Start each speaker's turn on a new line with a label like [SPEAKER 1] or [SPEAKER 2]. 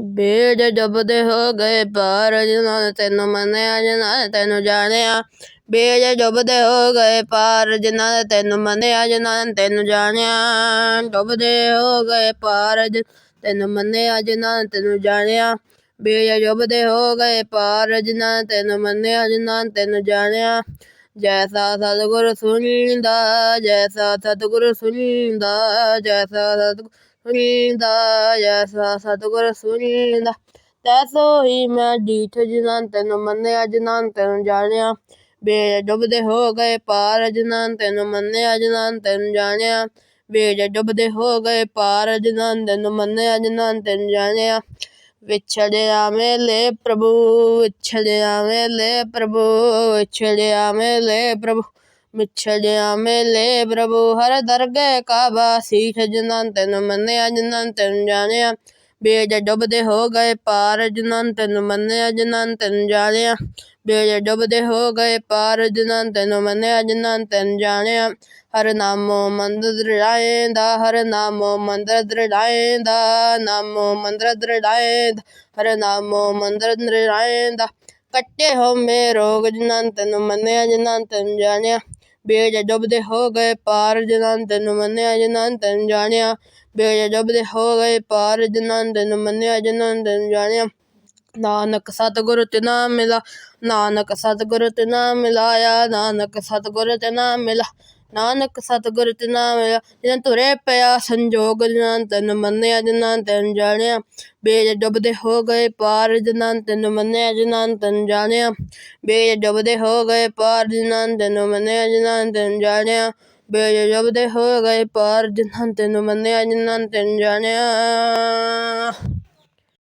[SPEAKER 1] Beige ਡੁੱਬਦੇ ਹੋ ਗਏ ਪਾਰ ਜਿਨ੍ਹਾਂ ਨੇ ਤੈਨੂੰ ਮੰਨਿਆ, ਜਿਨ੍ਹਾਂ ਨੇ ਤੈਨੂੰ ਜਾਣਿਆ, ਬੇਜ ਡੁੱਬਦੇ ਹੋ ਗਏ ਪਾਰ ਜਿਨ੍ਹਾਂ ਨੇ ਤੈਨੂੰ ਮੰਨਿਆ, ਜਿਨ੍ਹਾਂ ਨੇ ਤੈਨੂੰ ਜਾਣਿਆ, ਡੁੱਬਦੇ ਹੋ ਗਏ ਪਾਰ ਤੈਨੂੰ ਮੰਨਿਆ, ਜਿਨ੍ਹਾਂ ਨੇ ਤੈਨੂੰ ਜਾਣਿਆ, ਬੇਜ ਡੁੱਬਦੇ ਹੋ ਗਏ ਪਾਰ ਜਿਨ੍ਹਾਂ ਨੇ ਤੈਨੂੰ ਮੰਨਿਆ, ਜਿਨ੍ਹਾਂ ਨੇ ਤੈਨੂੰ ਜਾਣਿਆ। ਜੈਸਾ ਸਤਿਗੁਰ ਸੁਣੀਂਦਾ, ਜੈਸਾ ਸਤਿਗੁਰ ਸੁਣੀਂਦਾ, ਜੈਸਾ ਸਤਿਗੁਰ ਸੁਣੀਂਦਾ ਜੈਸਾ ਸਤਿਗੁਰ ਸੁਣੀਂਦਾ। ਤੈਸੋ ਹੀ ਮੈਂ ਡੀਠ ਜਿਨ੍ਹਾਂ ਤੈਨੂੰ ਮੰਨਿਆ ਜਿਨ੍ਹਾਂ ਨੇ ਤੈਨੂੰ ਜਾਣਿਆ। ਬੇਜ ਡੁੱਬਦੇ ਹੋ ਗਏ ਪਾਰ ਜਿਨ੍ਹਾਂ ਨੇ ਤੈਨੂੰ ਮੰਨਿਆ ਜਿਨ੍ਹਾਂ ਨੇ ਤੈਨੂੰ ਜਾਣਿਆ। ਬੇਜ ਡੁੱਬਦੇ ਹੋ ਗਏ ਪਾਰ ਜਿਨ੍ਹਾਂ ਨੇ ਤੈਨੂੰ ਮੰਨਿਆ ਜਿਨ੍ਹਾਂ ਤੈਨੂੰ ਜਾਣਿਆ। ਵਿਛੜਿਆ ਮੇਲੇ ਪ੍ਰਭੂ, ਵਿਛੜਿਆ ਮੇਲੇ ਪ੍ਰਭੂ, ਵਿਛੜਿਆ ਮੇਲੇ ਪ੍ਰਭੂ। ਵਿਛੜਿਆ ਮੇਲੇ, ਪ੍ਰਭੂ ਹਰ ਦਰਗਹਿ ਕਾਬਾ ਸੀਠ ਜਿਨ੍ਹਾਂ ਤੈਨੂੰ ਮੰਨਿਆ ਜਿਨ੍ਹਾਂ ਨੇ ਤੈਨੂੰ ਜਾਣਿਆ। ਬੇਜ ਡੁੱਬਦੇ ਹੋ ਗਏ ਪਾਰ ਜਿਨ੍ਹਾਂ ਤੈਨੂੰ ਮੰਨਿਆ ਜਿਨ੍ਹਾਂ ਨੇ ਤੈਨੂੰ ਜਾਣਿਆ। ਬੇਜ ਡੁੱਬਦੇ ਹੋ ਗਏ ਪਾਰ ਜਿਨ੍ਹਾਂ ਤੈਨੂੰ ਮੰਨਿਆ ਜਿਨ੍ਹਾਂ ਨੇ ਤੈਨੂੰ ਜਾਣਿਆ। ਹਰ ਨਾਮੋ ਮੰਦਰ ਦ੍ਰਿੜਾਏਂਦਾ ਹਰ ਨਾਮੋ ਮੰਦਰ ਦ੍ਰਿੜਾਏਂਦਾ ਨਾਮੋ ਮੰਦਰ ਦ੍ਰਿੜਾਏਂਦਾ ਹਰ ਨਾਮੋ ਮੰਦਰ ਦ੍ਰਿੜਾਏਂਦਾ ਕੱਟੇ ਹੋ ਮੇ ਰੋਗ ਜਿਨ੍ਹਾਂ ਤੈਨੂੰ ਮੰਨਿਆ ਜਿਨ੍ਹਾਂ ਨੇ ਤੈਨੂੰ ਜਾਣਿਆ। ਬੇਜ ਡੁੱਬਦੇ ਹੋ ਗਏ ਪਾਰ ਜਿਨ੍ਹਾਂ ਤੈਨੂੰ ਮੰਨਿਆ, ਜਿਨ੍ਹਾਂ ਨੇ ਤੈਨੂੰ ਜਾਣਿਆ। ਬੇਜ ਡੁੱਬਦੇ ਹੋ ਗਏ ਪਾਰ ਜਿਨ੍ਹਾਂ ਨੇ ਤੈਨੂੰ ਮੰਨਿਆ, ਜਿਨ੍ਹਾਂ ਨੇ ਤੈਨੂੰ ਜਾਣਿਆ। ਨਾਨਕ ਸਤਿਗੁਰ ਤੇ ਨਾਮ ਮਿਲਾ, ਨਾਨਕ ਸਤਿਗੁਰ ਤੇ ਨਾਮ ਮਿਲਾਇਆ, ਨਾਨਕ ਸਤਿਗੁਰ ਤੇ ਨਾ ਮਿਲਾ। ਨਾਨਕ ਸਤਿਗੁਰ ਤੇ ਮਿਲਿਆ ਜਿਨ੍ਹਾਂ ਤੁਰੇ ਪਿਆ ਸੰਜੋਗ ਜਿਨ੍ਹਾਂ ਨੇ ਮੰਨਿਆ, ਜਿਨ੍ਹਾਂ ਨੇ ਜਾਣਿਆ। ਬੇਜ ਡੁੱਬਦੇ ਹੋ ਗਏ ਪਾਰ, ਜਿਨ੍ਹਾਂ ਨੇ ਮੰਨਿਆ, ਜਿਨ੍ਹਾਂ ਨੇ ਜਾਣਿਆ। ਬੇਜ ਡੁੱਬਦੇ ਹੋ ਗਏ ਪਾਰ, ਜਿਨ੍ਹਾਂ ਨੇ ਤੈਨੂੰ ਮੰਨਿਆ, ਜਿਨ੍ਹਾਂ ਨੇ ਜਾਣਿਆ। ਬੇਜ ਡੁੱਬਦੇ ਹੋ ਗਏ ਪਾਰ, ਜਿਨ੍ਹਾਂ ਨੇ ਮੰਨਿਆ, ਜਿਨ੍ਹਾਂ ਨੇ ਜਾਣਿਆ।